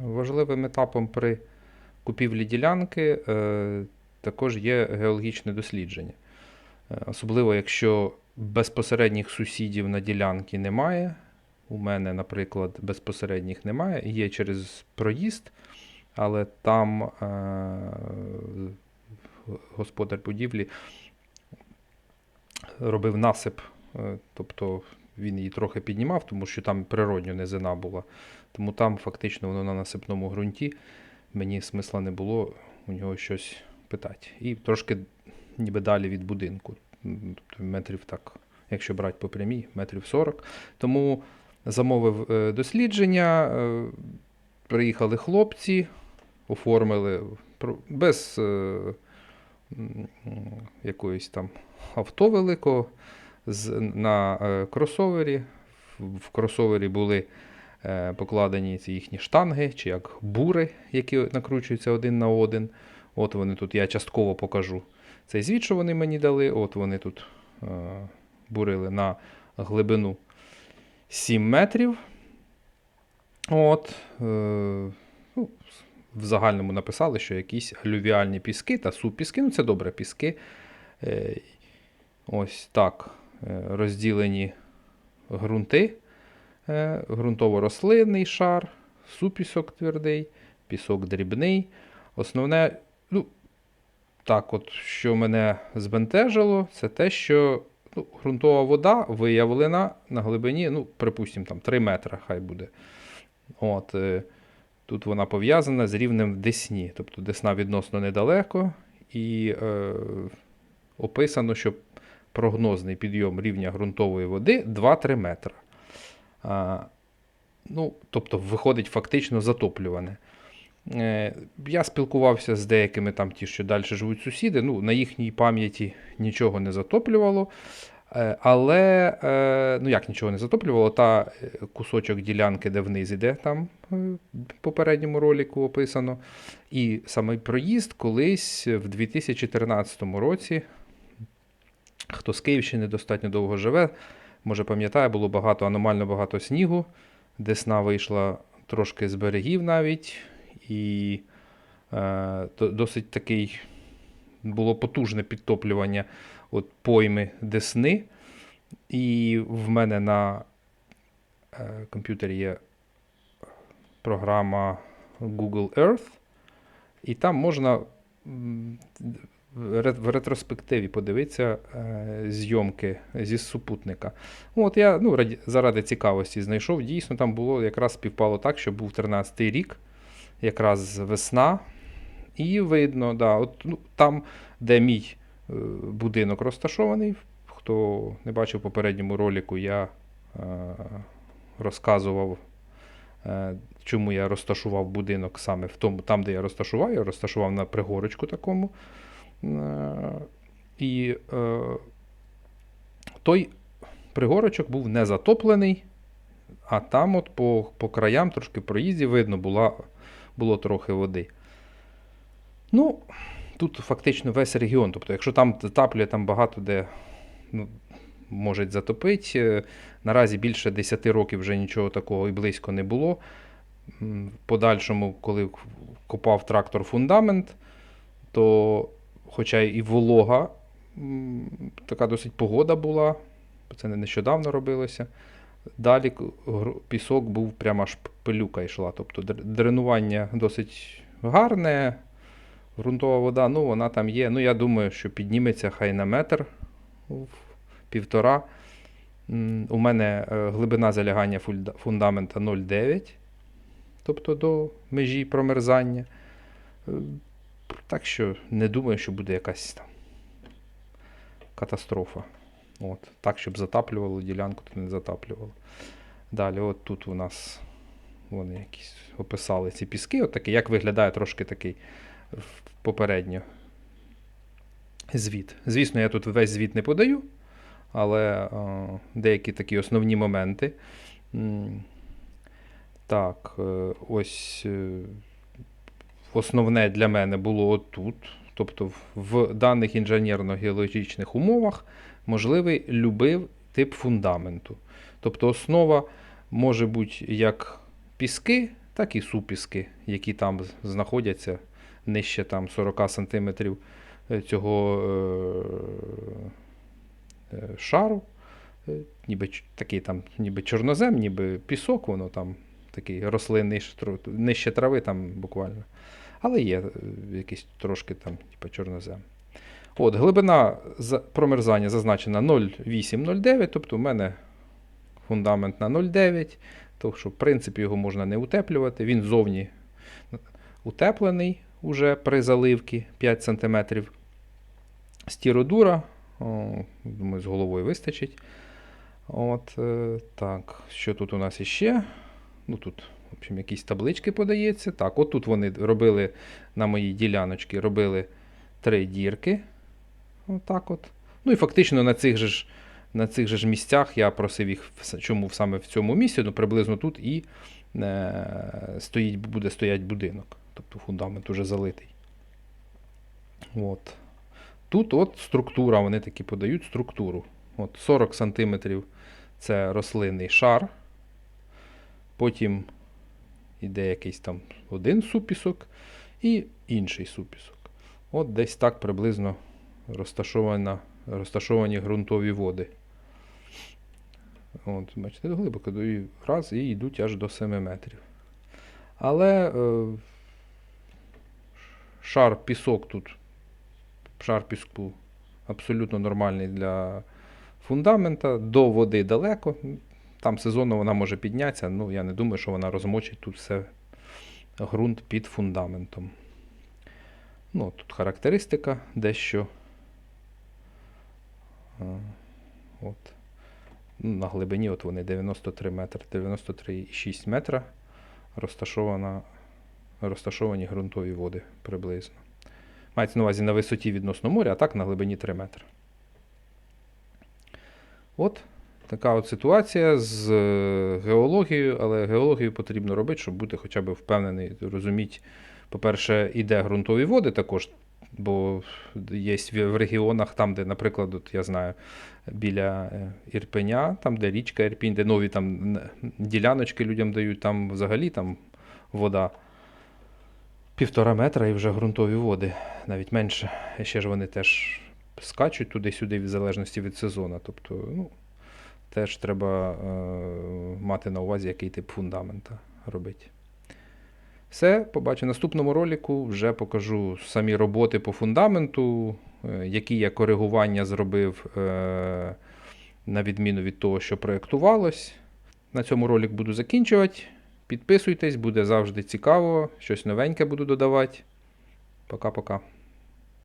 Важливим етапом при купівлі ділянки е, також є геологічне дослідження. Е, Особливо, якщо безпосередніх сусідів на ділянці немає. У мене, наприклад, безпосередніх немає, є через проїзд, але там е, господар будівлі робив насип, тобто він її трохи піднімав, тому що там природньо низина була. Тому там фактично воно на насипному ґрунті. Мені смисла не було у нього щось питати. І трошки ніби далі від будинку. Тобто метрів так, якщо брати по прямій, метрів 40. Тому замовив е, дослідження, е, приїхали хлопці, оформили без е, якоїсь там авто великого на е, кросовері. В, кросовері були е, покладені ці їхні штанги, чи як бури, які накручуються один на один. От вони тут, я частково покажу цей звіт, що вони мені дали. От вони тут е, бурили на глибину 7 метрів. От, ну, в загальному написали, що якісь алювіальні піски та супіски. Ну, це добре піски. Ось так розділені ґрунти. Е, ґрунтово-рослинний шар, супісок твердий, пісок дрібний. Основне, ну, так, от, що мене збентежило, це те, що ну, ґрунтова вода виявлена на глибині, ну, припустимо, там 3 метри, хай буде. От, е, тут вона пов'язана з рівнем Десні. Тобто Десна відносно недалеко, і е, описано, що прогнозний підйом рівня ґрунтової води 2-3 метри. Ну, тобто, виходить фактично затоплюване. Е, Я спілкувався з деякими там ті, що далі живуть сусіди. Ну, на їхній пам'яті нічого не затоплювало. Е, Але, е, ну як нічого не затоплювало, та кусочок ділянки, де вниз іде, там в попередньому ролику описано. І саме проїзд колись в 2013 році, хто з Київщини достатньо довго живе, може пам'ятає, було багато, аномально багато снігу. Десна вийшла трошки з берегів навіть. І е, досить такий було потужне підтоплювання от пойми Десни. І в мене на е, комп'ютері є програма Google Earth, і там можна в ретроспективі подивитися е, зйомки зі супутника. От я ну, заради цікавості знайшов. Дійсно, там було якраз співпало так, що був 13-й рік, якраз весна. І видно, да, от, ну, там, де мій е, будинок розташований, хто не бачив в попередньому ролику, я е, розказував, е, чому я розташував будинок саме в тому, там, де я розташував, я розташував на пригорочку такому. Е, і е, той пригорочок був не затоплений, а там, от по, по краям, трошки проїзді, видно, була, було трохи води. Ну, тут фактично весь регіон. Тобто, якщо там затаплює, там багато де ну, можуть затопити. Е, Наразі більше 10 років вже нічого такого і близько не було. В подальшому, коли копав трактор фундамент, то, хоча і волога, така досить погода була, це не нещодавно робилося. Далі пісок був прямо аж пилюка йшла. Тобто дренування досить гарне. Ґрунтова вода, ну вона там є. Ну, я думаю, що підніметься хай на метр, півтора. У мене е, глибина залягання фундамента 0,9, тобто до межі промерзання. Так що не думаю, що буде якась там катастрофа. От. Так, щоб затаплювало ділянку, то не затаплювало. Далі, от тут у нас вони якісь описали ці піски. От такий, як виглядає трошки такий попередньо звіт. Звісно, я тут весь звіт не подаю, але е, деякі такі основні моменти. Так, е, ось е, основне для мене було отут. Тобто в- даних інженерно-геологічних умовах можливий любий тип фундаменту. Тобто основа може бути як піски, так і супіски, які там знаходяться нижче там 40 см цього е, е, шару. Е, Ніби такий там, ніби чорнозем, ніби пісок, воно там такий рослинний, нижче трави там буквально. Але є е, якийсь трошки там, типу чорнозем. От, глибина промерзання зазначена 0,8-0,9, тобто в мене фундамент на 0,9, тому що, в принципі, його можна не утеплювати. Він зовні утеплений уже при заливці 5 см. Стіродура, о, думаю, з головою вистачить. От, е, так, що тут у нас іще? Ну, тут, в общем, якісь таблички подається. Так, от тут вони робили на моїй діляночці, робили три дірки. Отак от. Ну і фактично на цих же ж, на цих же ж місцях я просив їх, чому саме в цьому місці, ну приблизно тут і е, стоїть, буде стоять будинок. Тобто фундамент уже залитий. От. Тут от структура, вони такі подають структуру. От 40 см це рослинний шар. Потім йде якийсь там один супісок і інший супісок. От десь так приблизно розташовані ґрунтові води. От, бачите, глибоко даю раз і йдуть аж до 7 метрів. Але е, шар пісок тут, шар піску абсолютно нормальний для фундамента. До води далеко. Там сезонно вона може піднятися. Ну, я не думаю, що вона розмочить тут все ґрунт під фундаментом. Ну, тут характеристика дещо. От. Ну, На глибині от вони 93 метри, 93,6 метра розташована, розташовані ґрунтові води приблизно. Мається на увазі на висоті відносно моря, а так на глибині 3 метри. От така от ситуація з е, геологією, але геологію потрібно робити, щоб бути хоча б впевнений, розуміти, по-перше, і де ґрунтові води також, бо є в в регіонах, там, де, наприклад, от я знаю, біля е, Ірпеня, там, де річка Ірпінь, де нові там діляночки людям дають, там взагалі там вода півтора метра і вже ґрунтові води, навіть менше. Ще ж вони теж скачуть туди-сюди в залежності від сезону. Тобто, ну, теж треба е, мати на увазі, який тип фундамента робити. Все, побачу в наступному ролику. Вже покажу самі роботи по фундаменту, е, які я коригування зробив е, на відміну від того, що проєктувалось. На цьому ролик буду закінчувати. Підписуйтесь, буде завжди цікаво. Щось новеньке буду додавати. Пока-пока.